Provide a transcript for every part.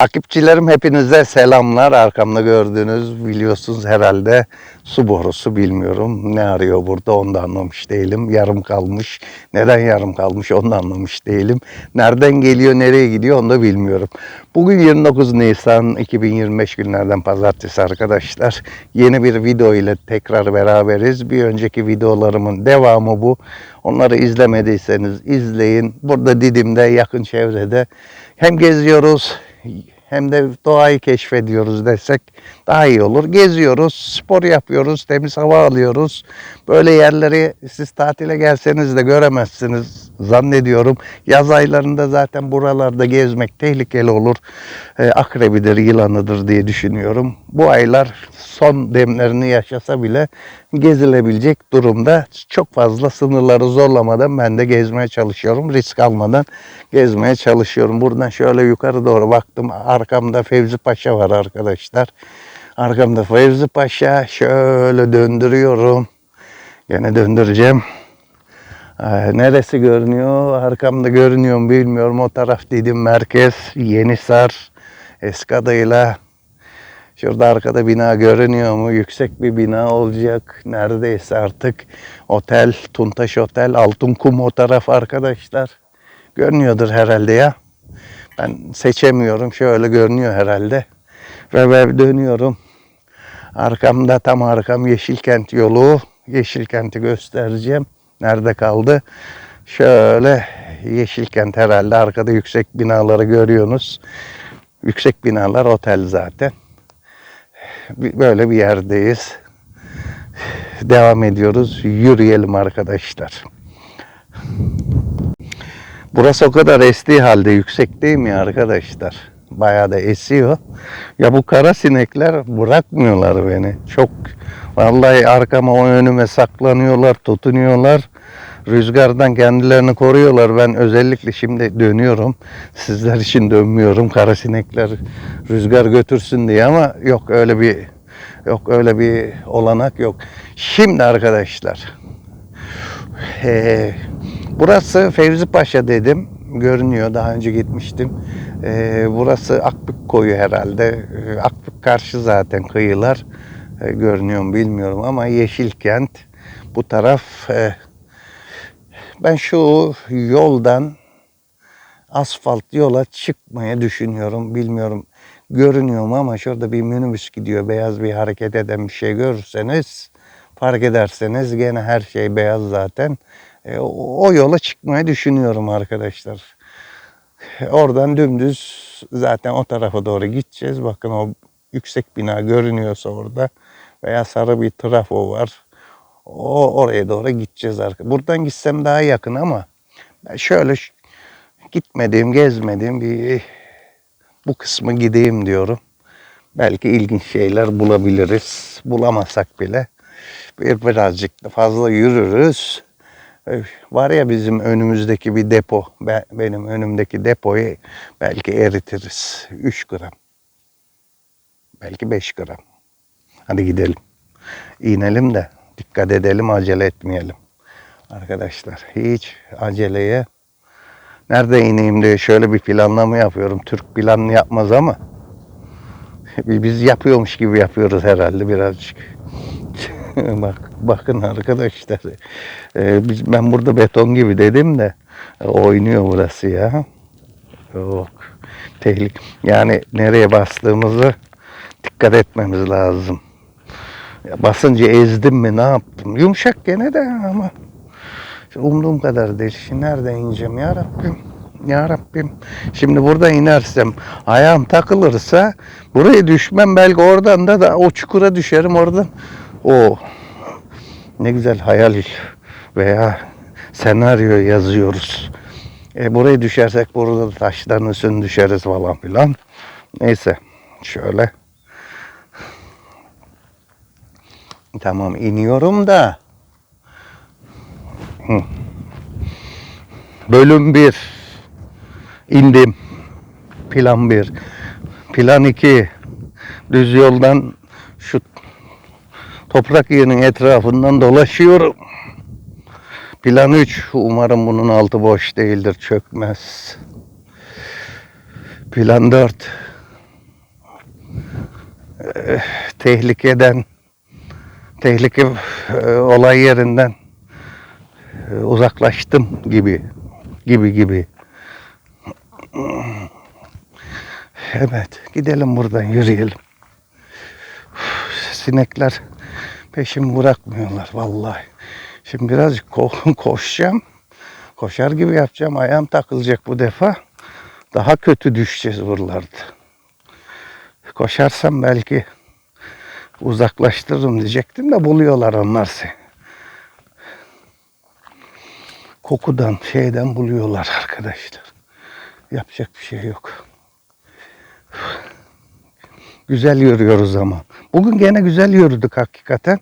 Takipçilerim hepinize selamlar. Arkamda gördüğünüz biliyorsunuz herhalde su borusu bilmiyorum. Ne arıyor burada onu da anlamış değilim. Yarım kalmış. Neden yarım kalmış onu da anlamış değilim. Nereden geliyor nereye gidiyor onu da bilmiyorum. Bugün 29 Nisan 2025 günlerden pazartesi arkadaşlar. Yeni bir video ile tekrar beraberiz. Bir önceki videolarımın devamı bu. Onları izlemediyseniz izleyin. Burada Didim'de yakın çevrede hem geziyoruz he, hem de doğayı keşfediyoruz desek daha iyi olur. Geziyoruz, spor yapıyoruz, temiz hava alıyoruz. Böyle yerleri siz tatile gelseniz de göremezsiniz zannediyorum. Yaz aylarında zaten buralarda gezmek tehlikeli olur. Ee, akrebidir, yılanıdır diye düşünüyorum. Bu aylar son demlerini yaşasa bile gezilebilecek durumda. Çok fazla sınırları zorlamadan ben de gezmeye çalışıyorum. Risk almadan gezmeye çalışıyorum. Buradan şöyle yukarı doğru baktım. Arkamda Fevzi Paşa var arkadaşlar. Arkamda Fevzi Paşa. Şöyle döndürüyorum. Gene döndüreceğim. Ee, neresi görünüyor? Arkamda görünüyor mu bilmiyorum. O taraf dedim merkez. Yenisar. Eski adıyla Şurada arkada bina görünüyor mu? Yüksek bir bina olacak. Neredeyse artık otel, Tuntaş Otel, Altın Kum o taraf arkadaşlar. Görünüyordur herhalde ya. Ben seçemiyorum. Şöyle görünüyor herhalde. Ve ben dönüyorum. Arkamda tam arkam Yeşilkent yolu. Yeşilkent'i göstereceğim. Nerede kaldı? Şöyle Yeşilkent herhalde. Arkada yüksek binaları görüyorsunuz. Yüksek binalar otel zaten böyle bir yerdeyiz. Devam ediyoruz. Yürüyelim arkadaşlar. Burası o kadar estiği halde yüksek değil mi arkadaşlar? Bayağı da esiyor. Ya bu kara sinekler bırakmıyorlar beni. Çok vallahi arkama o önüme saklanıyorlar, tutunuyorlar. Rüzgardan kendilerini koruyorlar. Ben özellikle şimdi dönüyorum. Sizler için dönmüyorum. Kara sinekler rüzgar götürsün diye ama yok öyle bir yok öyle bir olanak yok. Şimdi arkadaşlar ee, burası Fevzi Paşa dedim. Görünüyor. Daha önce gitmiştim. Ee, burası Akbük koyu herhalde. Ee, Akbük karşı zaten kıyılar. Ee, görünüyor mu bilmiyorum ama Yeşilkent bu taraf e, ben şu yoldan asfalt yola çıkmaya düşünüyorum. Bilmiyorum görünüyor mu ama şurada bir minibüs gidiyor. Beyaz bir hareket eden bir şey görürseniz fark ederseniz gene her şey beyaz zaten. E, o, yola çıkmaya düşünüyorum arkadaşlar. Oradan dümdüz zaten o tarafa doğru gideceğiz. Bakın o yüksek bina görünüyorsa orada veya sarı bir trafo var. O oraya doğru gideceğiz arkadaşlar. Buradan gitsem daha yakın ama şöyle gitmediğim, gezmediğim bir bu kısmı gideyim diyorum. Belki ilginç şeyler bulabiliriz. Bulamasak bile birazcık fazla yürürüz. Öf, Var ya bizim önümüzdeki bir depo. Be- Benim önümdeki depoyu belki eritiriz. 3 gram. Belki 5 gram. Hadi gidelim. İnelim de dikkat edelim acele etmeyelim. Arkadaşlar hiç aceleye nerede ineyim diye şöyle bir planlama yapıyorum. Türk planını yapmaz ama biz yapıyormuş gibi yapıyoruz herhalde birazcık. Bak bakın arkadaşlar. Ee, biz ben burada beton gibi dedim de e, oynuyor burası ya. Yok. Tehlik. Yani nereye bastığımızı dikkat etmemiz lazım. Ya basınca ezdim mi ne yaptım? Yumuşak gene de ama umduğum kadar değil. Şimdi nereden ineceğim ya Rabbim? Ya Rabbim. Şimdi burada inersem ayağım takılırsa buraya düşmem belki oradan da, da o çukura düşerim oradan. O ne güzel hayal veya senaryo yazıyoruz. E, buraya düşersek burada da taşların üstüne düşeriz falan filan. Neyse şöyle. Tamam iniyorum da. Hı. Bölüm 1. İndim. Plan 1. Plan 2. Düz yoldan toprak yerinin etrafından dolaşıyorum. Plan 3. Umarım bunun altı boş değildir, çökmez. Plan 4. e, tehlikeden, tehlike e, olay yerinden e, uzaklaştım gibi, gibi gibi. Evet, gidelim buradan yürüyelim. Sinekler peşimi bırakmıyorlar vallahi. Şimdi birazcık ko- koşacağım. Koşar gibi yapacağım. Ayağım takılacak bu defa. Daha kötü düşeceğiz buralarda. Koşarsam belki uzaklaştırırım diyecektim de buluyorlar onlar seni. Kokudan, şeyden buluyorlar arkadaşlar. Yapacak bir şey yok. Güzel yürüyoruz ama. Bugün gene güzel yürüdük hakikaten.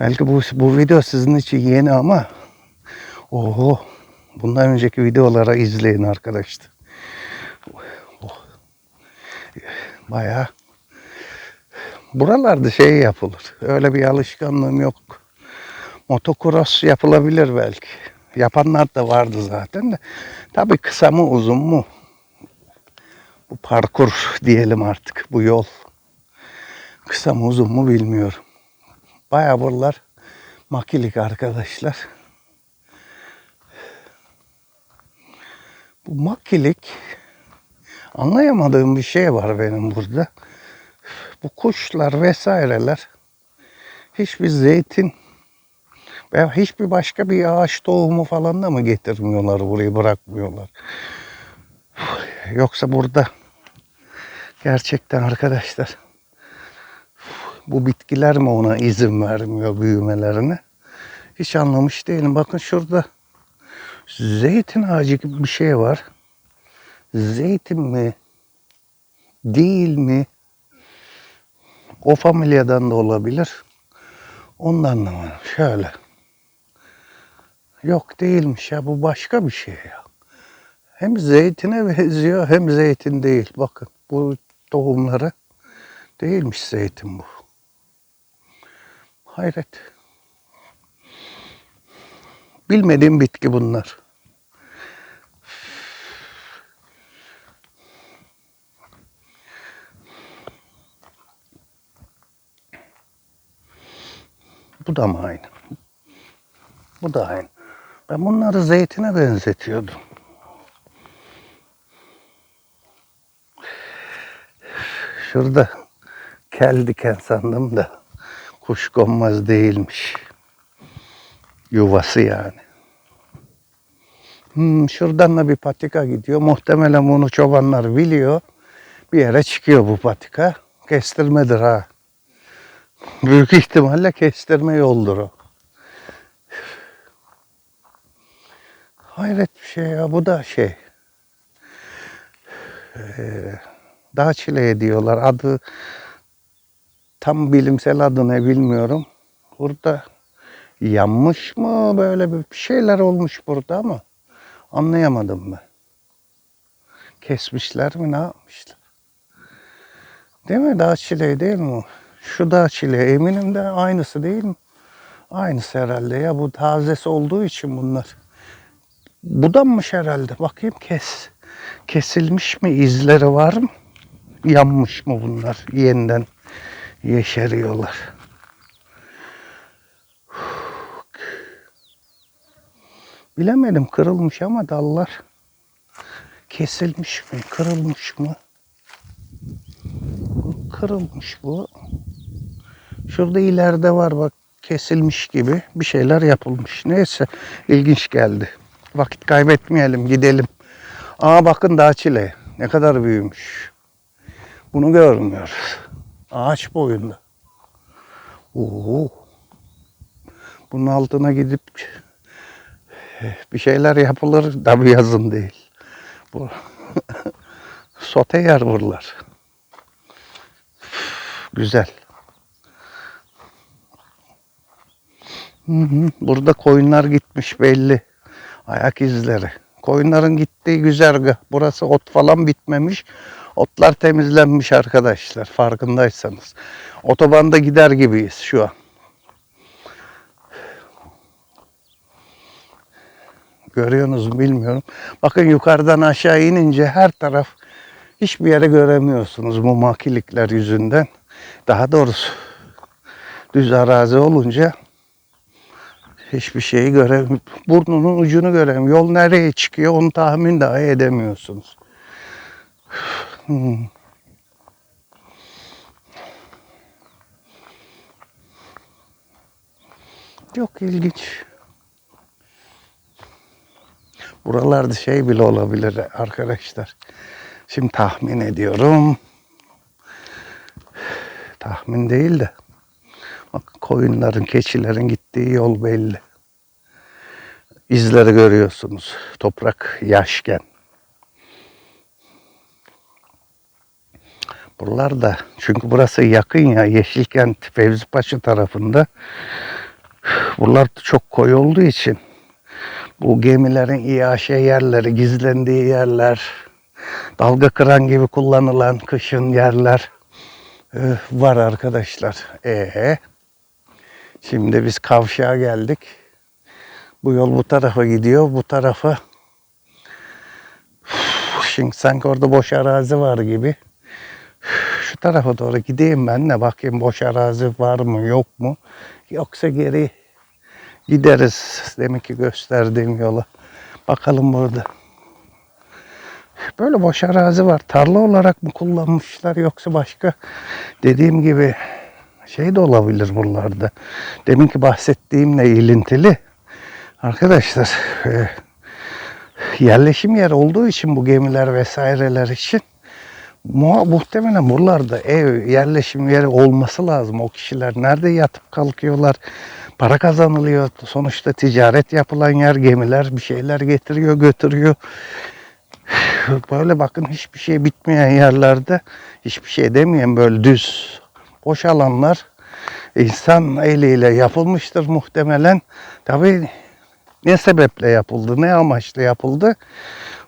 Belki bu, bu video sizin için yeni ama oho bundan önceki videolara izleyin arkadaşlar. Oh. Bayağı buralarda şey yapılır. Öyle bir alışkanlığım yok. Motocross yapılabilir belki. Yapanlar da vardı zaten de. Tabii kısa mı uzun mu? Bu parkur diyelim artık bu yol. Kısa mı uzun mu bilmiyorum. Bayağı buralar makilik arkadaşlar. Bu makilik anlayamadığım bir şey var benim burada. Bu kuşlar vesaireler hiçbir zeytin veya hiçbir başka bir ağaç tohumu falan da mı getirmiyorlar burayı bırakmıyorlar. Yoksa burada gerçekten arkadaşlar bu bitkiler mi ona izin vermiyor büyümelerine? Hiç anlamış değilim. Bakın şurada zeytin ağacı gibi bir şey var. Zeytin mi? Değil mi? O familyadan da olabilir. Ondan anlamadım. Şöyle. Yok değilmiş ya. Bu başka bir şey ya. Hem zeytine benziyor hem zeytin değil. Bakın bu tohumları değilmiş zeytin bu. Hayret. Bilmediğim bitki bunlar. Bu da mı aynı? Bu da aynı. Ben bunları zeytine benzetiyordum. Şurada kel diken sandım da kuşkonmaz değilmiş. Yuvası yani. Hmm, şuradan da bir patika gidiyor. Muhtemelen bunu çobanlar biliyor. Bir yere çıkıyor bu patika. Kestirmedir ha. Büyük ihtimalle kestirme yoldur o. Hayret bir şey ya. Bu da şey. Ee, dağ çileği diyorlar. Adı tam bilimsel adı ne bilmiyorum. Burada yanmış mı böyle bir şeyler olmuş burada ama anlayamadım ben. Kesmişler mi ne yapmışlar? Değil mi? Dağ çileği değil mi? Şu dağ çileği eminim de aynısı değil mi? Aynısı herhalde ya bu tazesi olduğu için bunlar. Budanmış herhalde. Bakayım kes. Kesilmiş mi? izleri var mı? Yanmış mı bunlar? Yeniden yeşeriyorlar. Bilemedim kırılmış ama dallar kesilmiş mi? Kırılmış mı? Kırılmış bu. Şurada ileride var bak kesilmiş gibi bir şeyler yapılmış. Neyse ilginç geldi. Vakit kaybetmeyelim gidelim. Aa bakın dağ çileği ne kadar büyümüş. Bunu görmüyoruz. Ağaç boyunda. Oo. Bunun altına gidip bir şeyler yapılır. Tabi yazın değil. Bu sote yer buralar. Güzel. Burada koyunlar gitmiş belli. Ayak izleri. Koyunların gittiği güzergah. Burası ot falan bitmemiş. Otlar temizlenmiş arkadaşlar farkındaysanız. Otobanda gider gibiyiz şu an. Görüyorsunuz bilmiyorum. Bakın yukarıdan aşağı inince her taraf hiçbir yere göremiyorsunuz bu makilikler yüzünden. Daha doğrusu düz arazi olunca hiçbir şeyi göremiyorum. Burnunun ucunu göremiyorum. Yol nereye çıkıyor onu tahmin dahi edemiyorsunuz. Hmm. Çok ilginç. Buralarda şey bile olabilir arkadaşlar. Şimdi tahmin ediyorum. Tahmin değil de. Bak koyunların, keçilerin gittiği yol belli. İzleri görüyorsunuz. Toprak yaşken. Buralarda çünkü burası yakın ya Yeşilkent Fevzipaşa tarafında. Buralar çok koyu olduğu için bu gemilerin iaşe yerleri, gizlendiği yerler, dalga kıran gibi kullanılan kışın yerler e, var arkadaşlar. Ee, şimdi biz kavşağa geldik. Bu yol bu tarafa gidiyor, bu tarafa. Şimdi sanki orada boş arazi var gibi. Şu tarafa doğru gideyim ben de bakayım boş arazi var mı yok mu. Yoksa geri gideriz demek ki gösterdiğim yola. Bakalım burada. Böyle boş arazi var. Tarla olarak mı kullanmışlar yoksa başka dediğim gibi şey de olabilir buralarda. Deminki bahsettiğimle ilintili. Arkadaşlar e, yerleşim yer olduğu için bu gemiler vesaireler için muhtemelen buralarda ev, yerleşim yeri olması lazım. O kişiler nerede yatıp kalkıyorlar, para kazanılıyor. Sonuçta ticaret yapılan yer, gemiler bir şeyler getiriyor, götürüyor. Böyle bakın hiçbir şey bitmeyen yerlerde, hiçbir şey demeyen böyle düz, boş alanlar insan eliyle yapılmıştır muhtemelen. Tabii ne sebeple yapıldı, ne amaçla yapıldı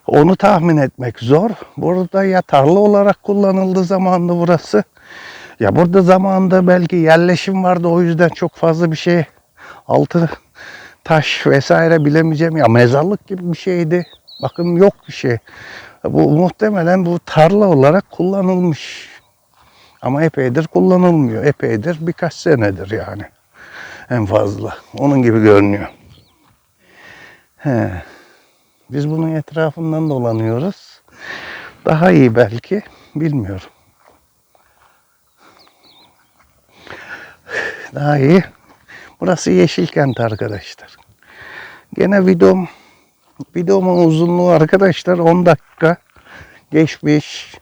onu tahmin etmek zor. Burada ya tarla olarak kullanıldı zamanında burası. Ya burada zamanında belki yerleşim vardı o yüzden çok fazla bir şey altı taş vesaire bilemeyeceğim ya mezarlık gibi bir şeydi. Bakın yok bir şey. Bu muhtemelen bu tarla olarak kullanılmış. Ama epeydir kullanılmıyor. Epeydir birkaç senedir yani. En fazla. Onun gibi görünüyor. He. Biz bunun etrafından dolanıyoruz. Daha iyi belki. Bilmiyorum. Daha iyi. Burası Yeşilkent arkadaşlar. Gene videom videomun uzunluğu arkadaşlar 10 dakika geçmiş.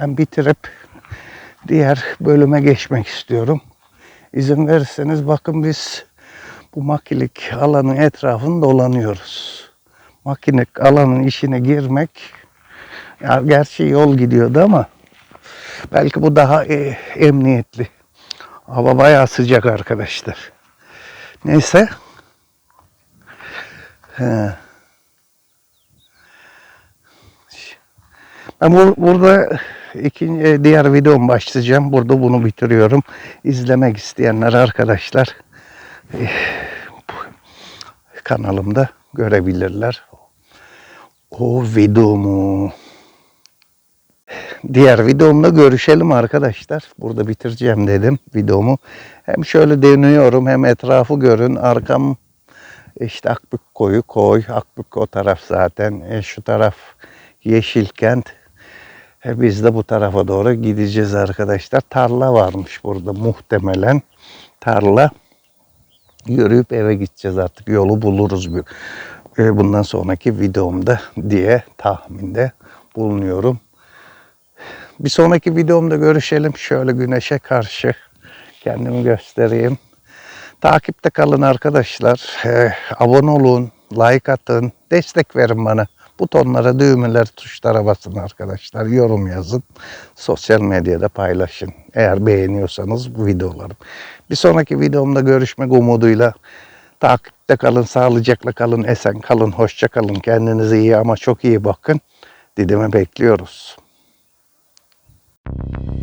Ben bitirip diğer bölüme geçmek istiyorum. İzin verirseniz bakın biz bu makilik alanın etrafını dolanıyoruz. Makinik alanın işine girmek ya gerçi yol gidiyordu ama belki bu daha e, emniyetli. Hava bayağı sıcak arkadaşlar. Neyse. He. Ben bur- burada ikinci e, diğer videom başlayacağım. Burada bunu bitiriyorum. İzlemek isteyenler arkadaşlar eh, kanalımda görebilirler. O videomu. Diğer videomda görüşelim arkadaşlar. Burada bitireceğim dedim videomu. Hem şöyle dönüyorum hem etrafı görün. Arkam işte Akbük koyu koy. Akbük o taraf zaten. E, şu taraf Yeşilkent. E, biz de bu tarafa doğru gideceğiz arkadaşlar. Tarla varmış burada muhtemelen. Tarla. Yürüyüp eve gideceğiz artık. Yolu buluruz. bir- e, bundan sonraki videomda diye tahminde bulunuyorum. Bir sonraki videomda görüşelim. Şöyle güneşe karşı kendimi göstereyim. Takipte kalın arkadaşlar. Ee, abone olun, like atın, destek verin bana. Butonlara, düğmeler, tuşlara basın arkadaşlar. Yorum yazın. Sosyal medyada paylaşın. Eğer beğeniyorsanız bu videolarım. Bir sonraki videomda görüşmek umuduyla. Takipte kalın, sağlıcakla kalın, esen kalın, hoşça kalın. Kendinize iyi ama çok iyi bakın. Didim'e bekliyoruz. Thank you.